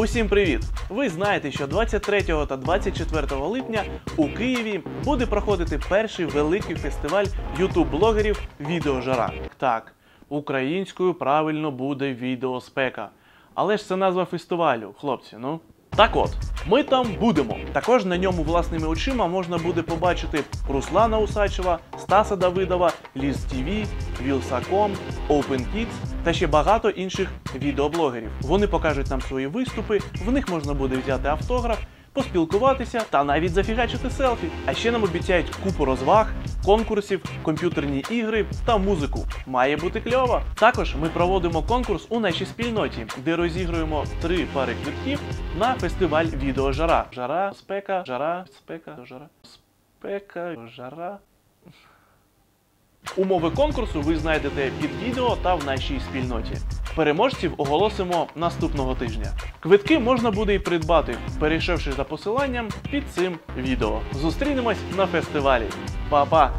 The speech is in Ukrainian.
Усім привіт! Ви знаєте, що 23 та 24 липня у Києві буде проходити перший великий фестиваль ютуб-блогерів Відеожара. Так, українською правильно буде відеоспека. Але ж це назва фестивалю, хлопці, ну. Так от, ми там будемо. Також на ньому власними очима можна буде побачити Руслана Усачева, Стаса Давидова, Ліз ТВ, Вілсаком, OpenKids та ще багато інших відеоблогерів. Вони покажуть нам свої виступи, в них можна буде взяти автограф, поспілкуватися та навіть зафігачити селфі. А ще нам обіцяють купу розваг, конкурсів, комп'ютерні ігри та музику. Має бути кльово. Також ми проводимо конкурс у нашій спільноті, де розігруємо три пари квитків на фестиваль відеожара. Жара, спека, жара, спека, жара, спека, жара. Умови конкурсу ви знайдете під відео та в нашій спільноті. Переможців оголосимо наступного тижня. Квитки можна буде і придбати, перейшовши за посиланням під цим відео. Зустрінемось на фестивалі. Па-па!